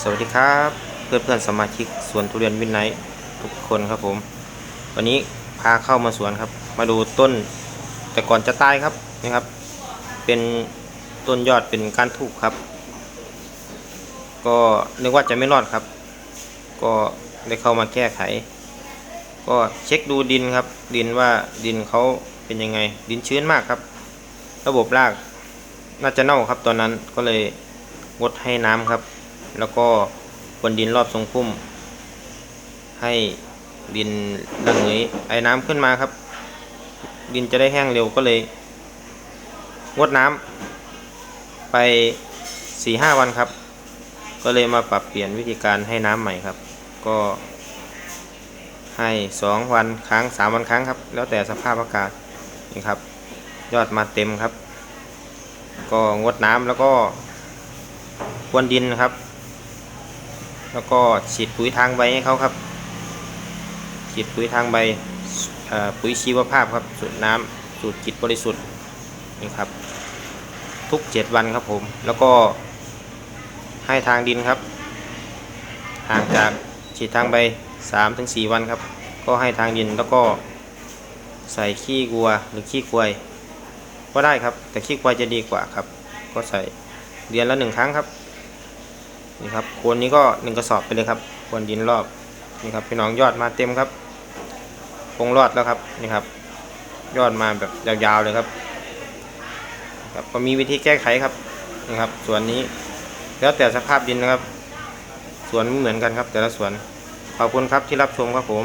สวัสดีครับ เพื่อนเพื่อนสมาชิกสวนทุเรียนวินไนทุกคนครับผม วันนี้พาเข้ามาสวนครับ มาดูต้น แต่ก่อนจะตายครับนี่ครับ เป็นต้นยอดเป็นกานทูบครับ ก็นึกว่าจะไม่รอดครับ ก็ได้เข้ามาแก้ไข ก็เช็คดูดินครับ ดินว่าดินเขาเป็นยังไง ดินชื้นมากครับ ระบบรากน่าจะเน่าครับตอนนั้นก็เลยงดให้น้ำครับ แล้วก็บนดินรอบทรงพุ่ม ให้ดินระเหยไอ้น้ำขึ้นมาครับ ดินจะได้แห้งเร็วก็เลย งดน้ำไปสี่ห้าวันครับ ก็เลยมาปรับเปลี่ยนวิธีการให้น้ำใหม่ครับ ก็ให้สองวันครั้งสามวันครั้งครับ แล้วแต่สภาพอากาศนี่ครับ ยอดมาเต็มครับ ก็งดน้ำแล้วก็พรวนดินครับ แล้วก็ฉีดปุ๋ยทางใบให้เขาครับฉีดปุ๋ยทางใบปุ๋ยชีวภาพครับสูตรน้ำสูตรจิตบริสุทธิ์นี่ครับ ทุกเจ็ดวันครับผม แล้วก็ให้ทางดินครับ ห่างจากฉีดทางใบสามถึงสี่วันครับ ก็ให้ทางดินแล้วก็ใส่ขี้วัวหรือขี้ควายก็ได้ครับ แต่ขี้ควายจะดีกว่าครับ ก็ใส่เดือนละหนึ่งครั้งครับ นี่ครับโคนนี้ก็หนึ่งกระสอบไปเลยครับโคนดินรอบนี่ครับพี่น้องยอดมาเต็มครับคงรอดแล้วครับนี่ครับ ยอดมาแบบยาวๆเลยครับครับก็มีวิธีแก้ไขครับนี่ครับสวนนี้แล้วแต่สภาพดินนะครับ สวนไม่เหมือนกันครับ แต่ละสวนขอบคุณครับที่รับชมครับผม